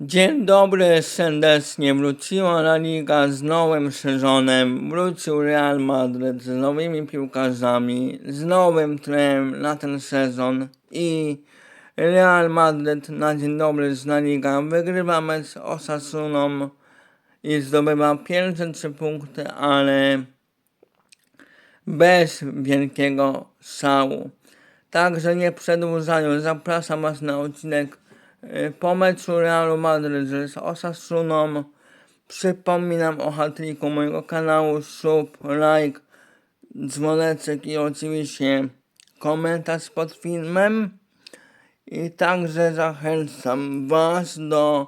Dzień dobry, serdecznie wróciła La Liga z nowym sezonem. Wrócił Real Madryt z nowymi piłkarzami, z nowym trenerem na ten sezon i Real Madryt na dzień dobry z La Liga wygrywa mecz Osasuną i zdobywa pierwsze trzy punkty, ale bez wielkiego szału. Także nie przedłużając, zapraszam Was na odcinek po meczu Realu Madryt z Osasuną. Przypominam o hatryku mojego kanału, sub, like, dzwoneczek i oczywiście komentarz pod filmem. I także zachęcam Was do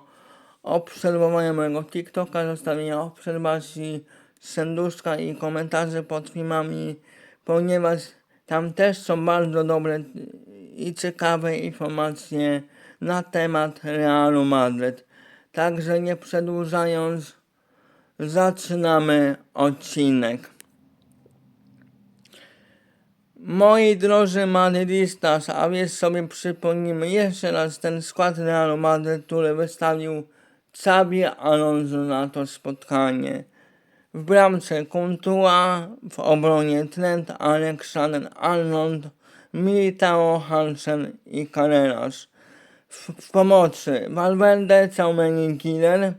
obserwowania mojego TikToka, zostawienia obserwacji, serduszka i komentarzy pod filmami, ponieważ tam też są bardzo dobre i ciekawe informacje na temat Realu Madryt. Także nie przedłużając, zaczynamy odcinek. Moi drodzy Madridistas, a więc sobie przypomnimy jeszcze raz ten skład Realu Madryt, który wystawił Xabi Alonso na to spotkanie. W bramce Kuntua, w obronie Trent, Alexander-Arnold, Militao, Hansen i Carreras. W, w pomocy Valverde, Caumeni, Killer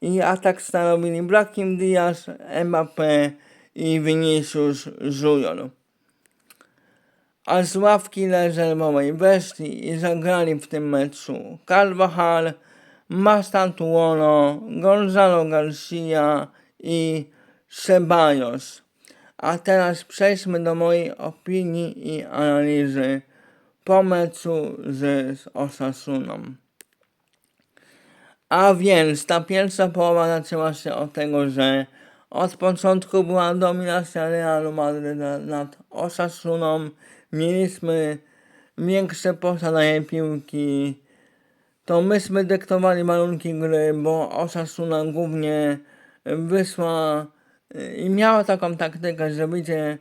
i atak stanowili Brahim Diaz, Mbappé i Vinicius Junior. A z ławki rezerwowej weszli i zagrali w tym meczu Carvajal, Mastantuono, Gonzalo Garcia i Ceballos. A teraz przejdźmy do mojej opinii i analizy po meczu z, z Osasuną. A więc ta pierwsza połowa zaczęła się od tego, że od początku była dominacja Realu Madryt nad- Osasuną. Mieliśmy większe posiadanie piłki. To myśmy dyktowali warunki gry, bo Osasuna głównie wysła y, i miała taką taktykę, że będzie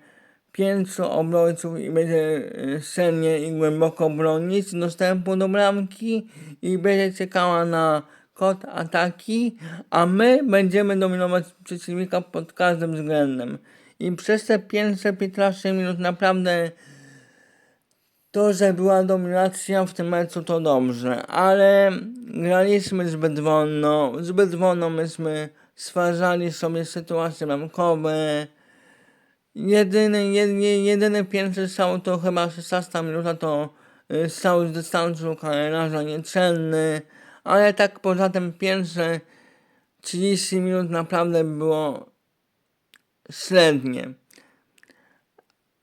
pięciu obrońców i będzie y, sennie i głęboko bronić dostępu do bramki i będzie czekała na kod ataki, a my będziemy dominować przeciwnika pod każdym względem. I przez te pierwsze 15 minut naprawdę to, że była dominacja w tym meczu to dobrze, ale graliśmy zbyt wolno, zbyt wolno myśmy stwarzali sobie sytuacje bramkowe. Jedyny, jedyny, jedyny pierwszy strzał to chyba 16 minuta to y, strzał z dystansu kalendarza niecelny, ale tak poza tym pierwsze 30 minut naprawdę było średnie.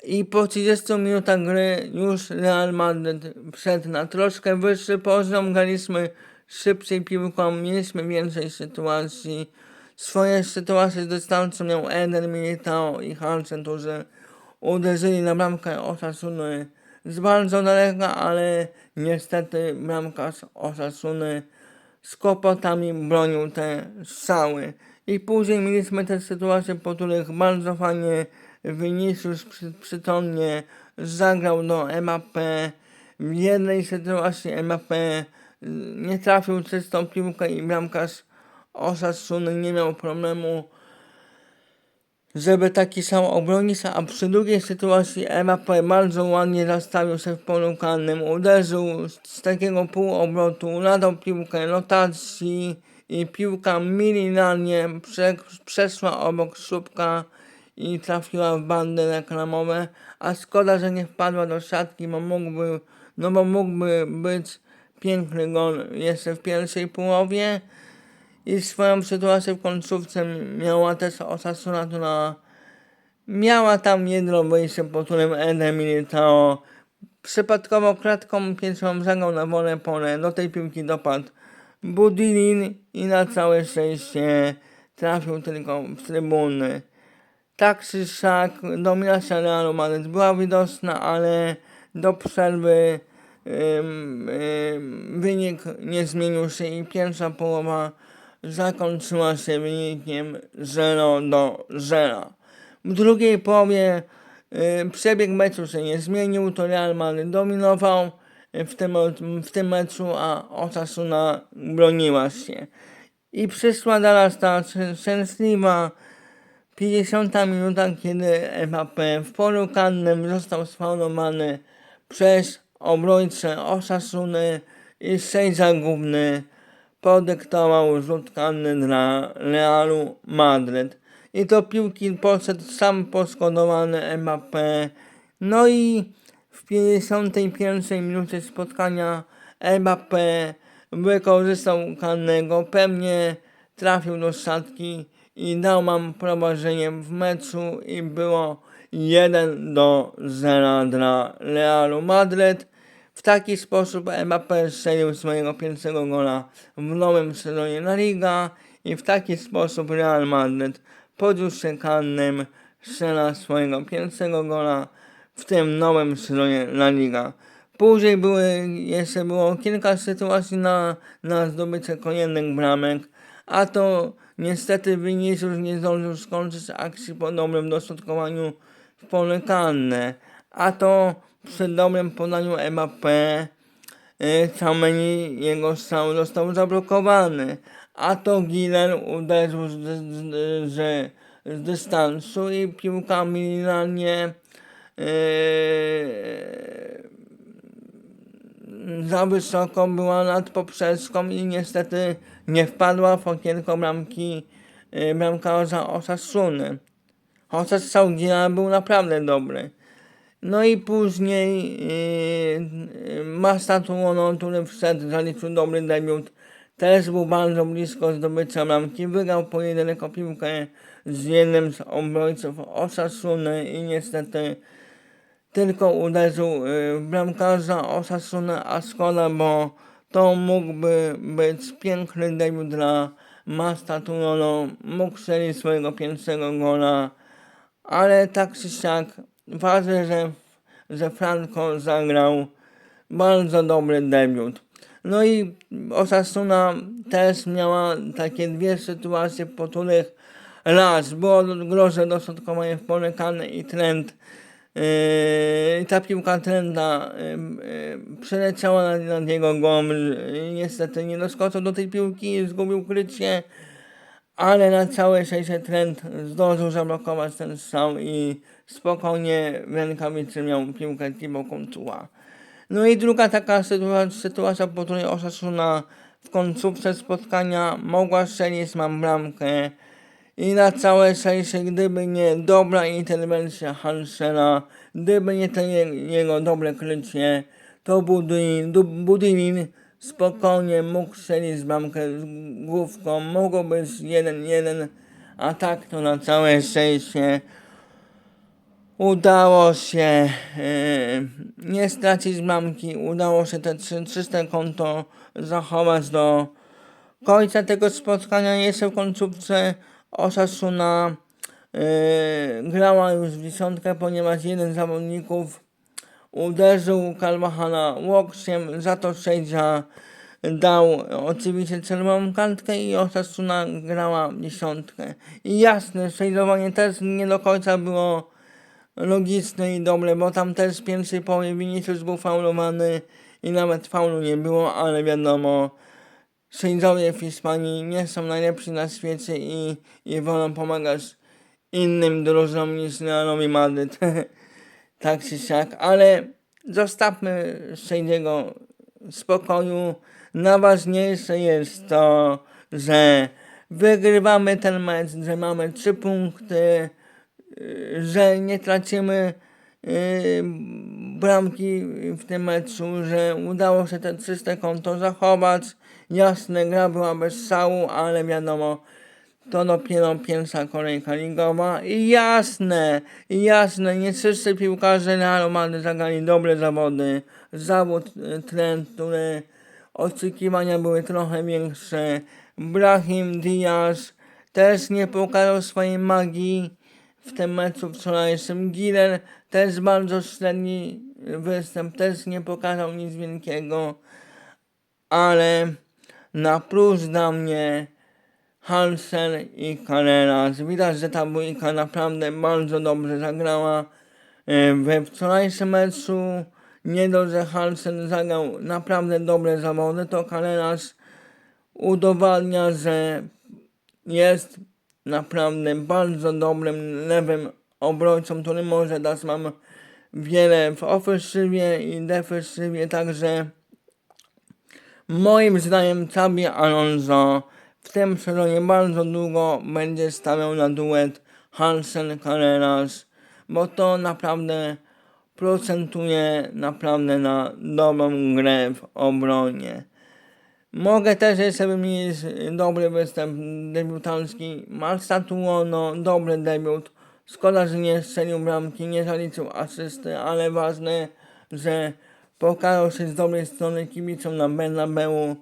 I po 30 minutach gry już Real Madrid wszedł na troszkę wyższy poziom, graliśmy szybciej piłką, mieliśmy więcej sytuacji. Swoje sytuacje z dystansu miał Eder, Militao i Hansen, którzy uderzyli na bramkę Osasuny z bardzo daleka, ale niestety bramkarz Osasuny z kłopotami bronił te strzały. I później mieliśmy te sytuacje, po których bardzo fajnie Vinicius przy, przytomnie zagrał do Mbappé. W jednej sytuacji Mbappé y, nie trafił czystą piłkę i bramkarz Osasuny nie miał problemu żeby taki sam obronić, a przy drugiej sytuacji Mbappé bardzo ładnie zastawił się w polu karnym, uderzył z, takiego półobrotu, nadał piłkę rotacji i piłka militarnie prze, przeszła obok słupka i trafiła w bandy reklamowe, a szkoda, że nie wpadła do siatki, bo mógłby, no bo mógłby być piękny gol jeszcze w pierwszej połowie i swoją sytuację w końcówce miała też Osasuna, która miała tam jedno wyjście, po którym Eder Militao przypadkowo kratką pierwszą zagrał na wolę pole, do tej piłki dopadł Budilin i na całe szczęście trafił tylko w trybuny. Tak czy siak dominacja Realu Madryt była widoczna, ale do przerwy wynik nie zmienił się i pierwsza połowa zakończyła się wynikiem 0 do 0. W drugiej połowie y, przebieg meczu się nie zmienił, to Real Madryt dominował. w tym, w tym meczu, a Osasuna broniła się. I przyszła teraz ta szczę- szczęśliwa 50 minuta, kiedy Mbappé w polu karnym został sfaulowany przez obrońcę Osasuny i sędzia główny podyktował rzut karny dla Realu Madryt. I to piłki poszedł sam poskodowany Mbappé. No i w 51 minucie spotkania Mbappé wykorzystał karnego, pewnie trafił do siatki i dał nam prowadzenie w meczu i było 1 do 0 dla Realu Madryt. W taki sposób Mbappé strzelił swojego pierwszego gola w nowym sezonie La Liga i w taki sposób Real Madryt pod rzutem karnym strzela swojego pierwszego gola w tym nowym sezonie La Liga. Później były, jeszcze było kilka sytuacji na, na zdobycie kolejnych bramek, a to niestety Vinicius nie zdążył skończyć akcji po dobrym dośrodkowaniu w pole karne, a to przy dobrym podaniu Mbappé y, Chameni jego strzał został zablokowany, a to Giler uderzył z, z, z, z dystansu i piłka militarnie yy, za wysoko była nad poprzeczką i niestety nie wpadła w okienko bramki yy, bramkarza Osasuny. Chociaż strzał Gila był naprawdę dobry. No i później yy, yy, Masta Tuono, który wszedł, zaliczył dobry debiut. Też był bardzo blisko zdobycia bramki. Wygrał pojedynek o piłkę z jednym z obrońców Osasuny i niestety tylko uderzył y, w bramkarza Osasuny, a szkoda, bo to mógłby być piękny debiut dla Masta Tuono. Mógł strzelić swojego pierwszego gola, ale tak czy siak ważne, że, że Franco zagrał bardzo dobry debiut. No i Osasuna też miała takie dwie sytuacje, po których raz było groźne dośrodkowanie w pole karne i trend Yy, ta piłka trenda yy, przeleciała nad, nad jego głową. Niestety nie doskoczył do tej piłki, zgubił krycie, ale na całe szczęście trend zdążył zablokować ten strzał i spokojnie w rękawicy miał piłkę Thibaut Courtois. No i druga taka sytuacja, sytuacja po której Osasuna w końcówce spotkania mogła strzelić mam bramkę i na całe szczęście, gdyby nie dobra interwencja Hansena, gdyby nie je- jego dobre krycie, to Budin, Budinin spokojnie mógł strzelić z główką, mogło być 1-1, a tak to na całe szczęście udało się e, nie stracić bramki, udało się te trzy- czyste konto zachować do końca tego spotkania. Jeszcze w końcówce Osasuna e, grała już w dziesiątkę, ponieważ jeden z zawodników uderzył Carvajala łokciem, za to sędzia dał oczywiście czerwoną kartkę i Osasuna grała dziesiątkę. I jasne, sędziowanie też nie do końca było logiczne i dobre, bo tam też w pierwszej połowie Vinicius był faulowany i nawet faulu nie było, ale wiadomo, sędziowie w Hiszpanii nie są najlepsi na świecie i, i wolą pomagać innym drużynom niż Realowi Madryt. tak czy siak, ale zostawmy w spokoju. Najważniejsze jest to, że wygrywamy ten mecz, że mamy trzy punkty, że nie tracimy y, bramki w tym meczu, że udało się te czyste konto zachować. Jasne, gra była bez szału, ale wiadomo, to dopiero pierwsza kolejka ligowa i jasne, jasne, nie wszyscy piłkarze Realu Madryt zagrali dobre zawody. Zawód, y, trend, który oczekiwania były trochę większe. Brahim Diaz też nie pokazał swojej magii w tym meczu wczorajszym. Giler też bardzo średni występ, też nie pokazał nic wielkiego, ale na plus dla mnie Hansen i Carreras. Widać, że ta dwójka naprawdę bardzo dobrze zagrała e, we wczorajszym meczu. nie dość, że Hansen zagrał naprawdę dobre zawody, to Carreras udowadnia, że jest naprawdę bardzo dobrym lewym obrońcą, który może dać nam wiele w ofensywie i defensywie, także moim zdaniem Xabi Alonso w tym sezonie bardzo długo będzie stawiał na duet Hansen Carreras, bo to naprawdę procentuje naprawdę na dobrą grę w obronie. Mogę też jeszcze wymienić dobry występ debiutancki Tuono, dobry debiut. Szkoda, że nie strzelił bramki, nie zaliczył asysty, ale ważne, że pokazał się z dobrej strony kibicom na Bernabeu.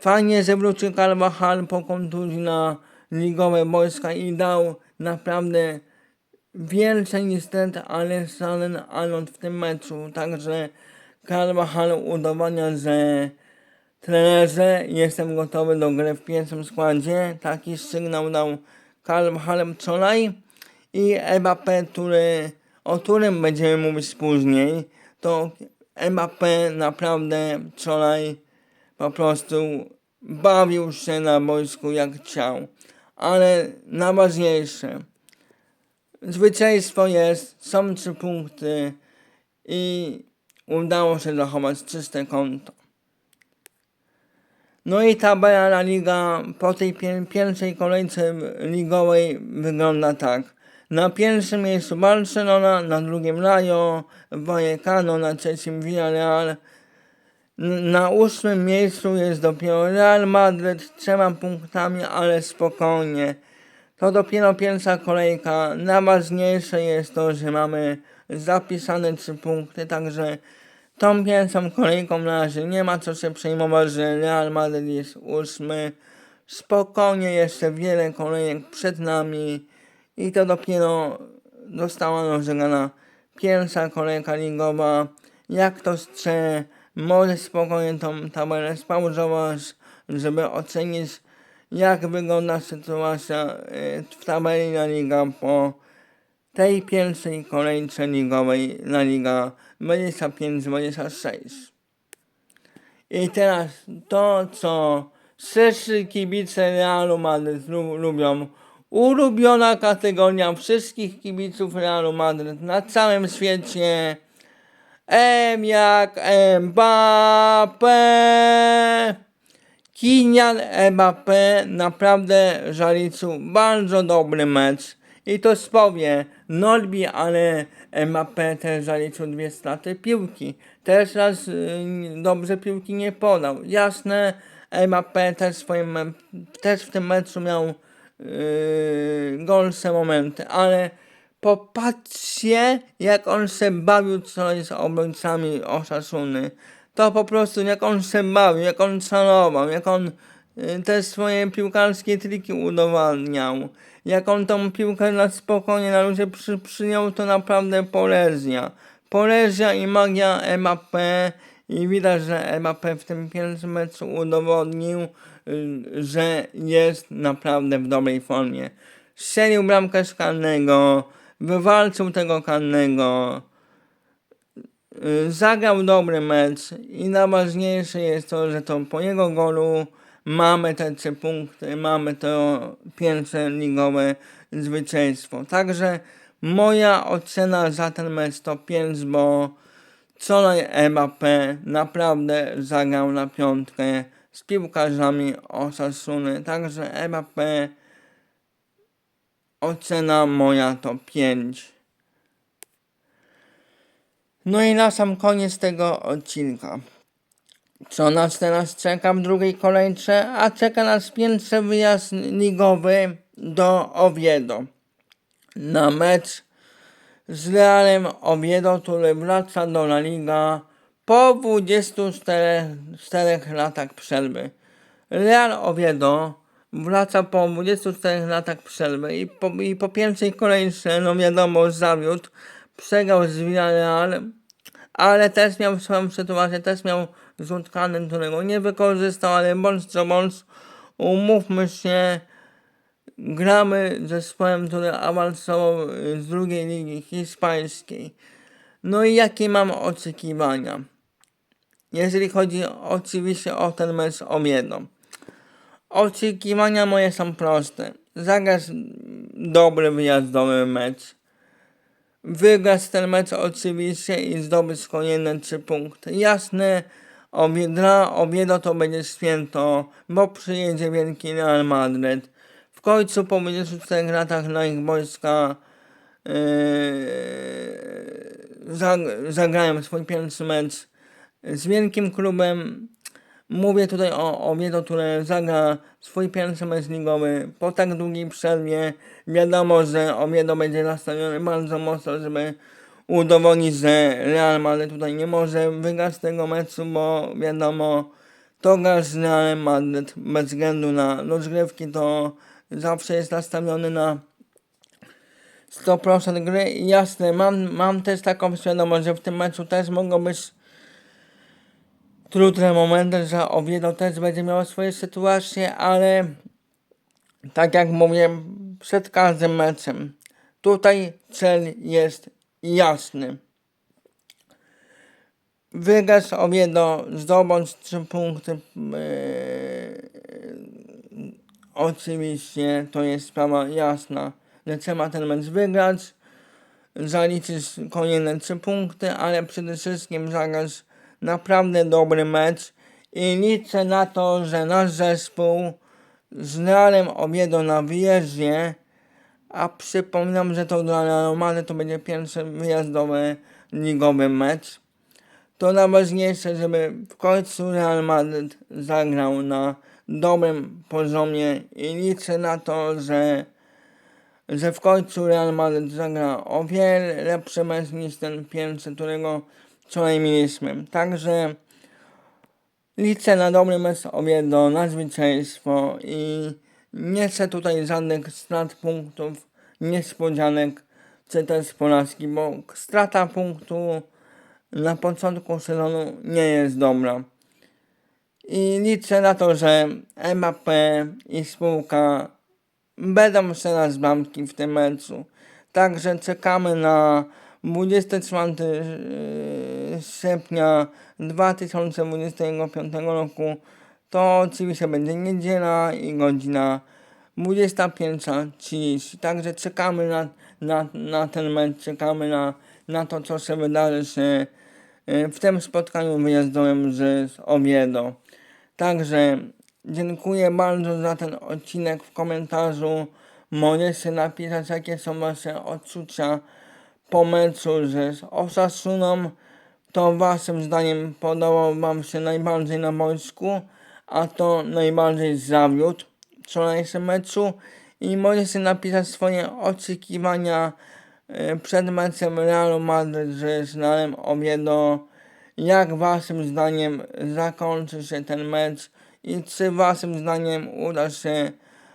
Fajnie, że wrócił Carvajal po kontuzji na ligowe boiska i dał naprawdę więcej niestety Alessandro Arnold w tym meczu. Także Carvajal udowadnia, że trenerze jestem gotowy do gry w pierwszym składzie. Taki sygnał dał Carvajal wczoraj. I Mbappé, który, o którym będziemy mówić później, to Mbappé naprawdę wczoraj po prostu bawił się na boisku jak chciał. Ale najważniejsze, zwycięstwo jest, są trzy punkty i udało się zachować czyste konto. No i tabela La Liga po tej pier- pierwszej kolejce ligowej wygląda tak. Na pierwszym miejscu Barcelona, na drugim Rayo Vallecano, na trzecim Villarreal. Na ósmym miejscu jest dopiero Real Madryt z trzema punktami, ale spokojnie. To dopiero pierwsza kolejka. Najważniejsze jest to, że mamy zapisane trzy punkty, także tą pierwszą kolejką na razie nie ma co się przejmować, że Real Madrid jest ósmy. Spokojnie jeszcze wiele kolejek przed nami i to dopiero została rozegrana pierwsza kolejka ligowa. Jak ktoś chce, może spokojnie tą tabelę spauzować, żeby ocenić jak wygląda sytuacja y, w tabeli La Liga po tej pierwszej kolejce ligowej La Liga 25-26. I teraz to, co wszyscy kibice Realu Madryt lu- lubią. Ulubiona kategoria wszystkich kibiców Realu Madryt na całym świecie. M jak Mbappé. Kylian Mbappé naprawdę zaliczył bardzo dobry mecz. I to powie Norbi, ale Mbappé też zaliczył dwie straty piłki. Też raz y, dobrze piłki nie podał. Jasne, Mbappé też, swoim, też w tym meczu miał yy, gorsze momenty, ale popatrzcie, jak on się bawił wczoraj z obrońcami Osasuny. To po prostu, jak on się bawił, jak on szanował, jak on y, te swoje piłkarskie triki udowadniał. Jak on tą piłkę na spokojnie na ludzie przy, przyjął, to naprawdę poezja. Poezja i magia Mbappé i widać, że Mbappé w tym pierwszym meczu udowodnił, y, że jest naprawdę w dobrej formie. Strzelił bramkę z karnego, wywalczył tego karnego, y, zagrał dobry mecz i najważniejsze jest to, że to po jego golu mamy te trzy punkty, mamy to pierwsze ligowe zwycięstwo. Także moja ocena za ten mecz to 5, bo wczoraj Mbappé naprawdę zagrał na piątkę z piłkarzami Osasuny. Także Mbappé ocena moja to 5. No i na sam koniec tego odcinka. Co nas teraz czeka w drugiej kolejce? A czeka nas pierwszy wyjazd ligowy do Oviedo. Na mecz z Realem Oviedo, który wraca do La Liga po 24 4 latach przerwy. Real Oviedo wraca po 24 latach przerwy i po, i po pierwszej kolejce, no wiadomo, zawiódł, przegrał z Villarreal, ale też miał swoją sytuację, też miał rzut karny, którego nie wykorzystał, ale bądź co bądź, umówmy się, gramy zespołem, który awansował z drugiej ligi hiszpańskiej. No i jakie mam oczekiwania? Jeżeli chodzi oczywiście o ten mecz o jedno. Oczekiwania moje są proste. Zagrać dobry wyjazdowy mecz. Wygrać ten mecz oczywiście i zdobyć kolejne trzy punkty. Jasne, obie, dla Oviedo to będzie święto, bo przyjedzie wielki Real Madryt. W końcu po 24 latach na ich boiska yy, zag- zagrałem swój pierwszy mecz z wielkim klubem. Mówię tutaj o Oviedo, które zagra swój pierwszy mecz ligowy po tak długiej przerwie. Wiadomo, że Oviedo będzie nastawiony bardzo mocno, żeby udowodnić, że Real Madrid tutaj nie może wygrać tego meczu, bo wiadomo, to gra z Realem Madrid bez względu na rozgrywki, to zawsze jest nastawiony na 100% gry jasne, mam, mam też taką świadomość, że w tym meczu też mogą być trudne momenty, że Oviedo też będzie miało swoje sytuacje, ale tak jak mówię przed każdym meczem, tutaj cel jest jasny. Wygrać Oviedo, zdobądź trzy punkty. Yy, oczywiście to jest sprawa jasna, że trzeba ten mecz wygrać, zaliczyć kolejne trzy punkty, ale przede wszystkim zagrać naprawdę dobry mecz i liczę na to, że nasz zespół z Realem Oviedo na wyjeździe, a przypominam, że to dla Realu Madryt to będzie pierwszy wyjazdowy ligowy mecz, to najważniejsze, żeby w końcu Real Madryt zagrał na dobrym poziomie i liczę na to, że, że w końcu Real Madryt zagra o wiele lepszy mecz niż ten pierwszy, którego wczoraj mieliśmy. Także liczę na dobry mecz Oviedo, na zwycięstwo i nie chcę tutaj żadnych strat punktów, niespodzianek czy też porażki, bo strata punktu na początku sezonu nie jest dobra. I liczę na to, że Mbappé i spółka będą strzelać bramki w tym meczu. Także czekamy na 24 yy, sierpnia 2025 roku. To oczywiście będzie niedziela i godzina 25.30. Także czekamy na, na, na ten mecz, czekamy na, na to, co się wydarzy się yy, w tym spotkaniu wyjazdowym z Oviedo. Także dziękuję bardzo za ten odcinek w komentarzu. Możecie napisać, jakie są wasze odczucia po meczu z Osasuną. To waszym zdaniem podobał wam się najbardziej na boisku, a to najbardziej zawiódł w wczorajszym meczu. I możecie napisać swoje oczekiwania e, przed meczem Realu Madryt z Realem Oviedo jak waszym zdaniem zakończy się ten mecz i czy waszym zdaniem uda się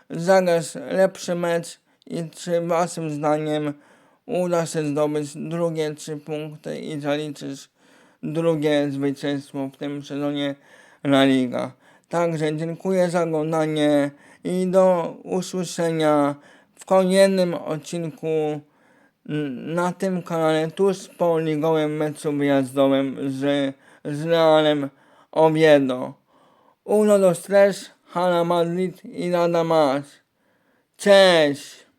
zagrać lepszy mecz i czy waszym zdaniem uda się zdobyć drugie trzy punkty i zaliczyć drugie zwycięstwo w tym sezonie La Liga. Także dziękuję za oglądanie i do usłyszenia w kolejnym odcinku na tym kanale tuż po ligowym meczu wyjazdowym z, z Realem Oviedo. Uno, dos, tres, Hala Madrid i nada más. Cześć!